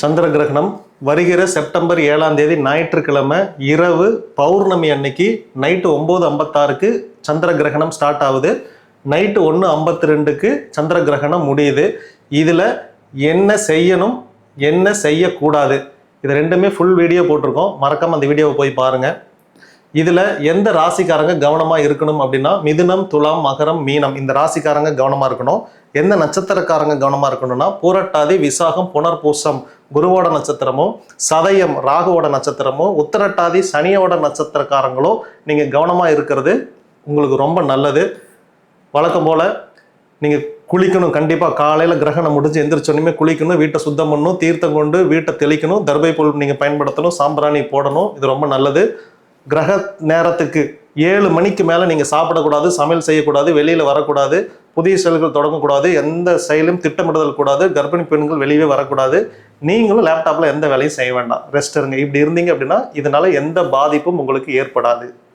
சந்திர கிரகணம் வருகிற செப்டம்பர் ஏழாம் தேதி ஞாயிற்றுக்கிழமை இரவு பௌர்ணமி அன்னைக்கு நைட்டு ஒம்பது ஐம்பத்தாறுக்கு சந்திர கிரகணம் ஸ்டார்ட் ஆகுது. நைட்டு ஒன்று ஐம்பத்தி ரெண்டுக்கு சந்திர கிரகணம் முடியுது. இதில் என்ன செய்யணும் என்ன செய்யக்கூடாது இது ரெண்டுமே ஃபுல் வீடியோ போட்டிருக்கோம். மறக்காமல் அந்த வீடியோவை போய் பாருங்கள் இதில் எந்த ராசிக்காரங்க கவனமாக இருக்கணும் அப்படின்னா மிதுனம் துலாம் மகரம் மீனம் இந்த ராசிக்காரங்க கவனமாக இருக்கணும். எந்த நட்சத்திரக்காரங்க கவனமாக இருக்கணும்னா பூரட்டாதி விசாகம் புனர்பூசம் குருவோட நட்சத்திரமோ சதயம் ராகுவோட நட்சத்திரமோ உத்தரட்டாதி சனியோட நட்சத்திரக்காரங்களோ நீங்கள் கவனமாக இருக்கிறது உங்களுக்கு ரொம்ப நல்லது. வழக்கம் போல் நீங்கள் குளிக்கணும் கண்டிப்பாக காலையில் கிரகணம் முடிஞ்சு எந்திரிச்சோன்னே குளிக்கணும் வீட்டை சுத்தம் பண்ணணும் தீர்த்தம் கொண்டு வீட்டை தெளிக்கணும் தர்பை பொருள் நீங்கள் பயன்படுத்தணும் சாம்பிராணி போடணும் இது ரொம்ப நல்லது. கிரக நேரத்துக்கு ஏழு மணிக்கு மேலே நீங்கள் சாப்பிடக்கூடாது சமையல் செய்யக்கூடாது வெளியில் வரக்கூடாது புதிய செயல்கள் தொடங்கக்கூடாது எந்த செயலும் திட்டமிடுதல் கூடாது கர்ப்பிணி பெண்கள் வெளியே வரக்கூடாது. நீங்களும் லேப்டாப்பில் எந்த வேலையும் செய்ய வேண்டாம். ரெஸ்ட் இருங்க. இப்படி இருந்தீங்க அப்படின்னா இதனால எந்த பாதிப்பும் உங்களுக்கு ஏற்படாது.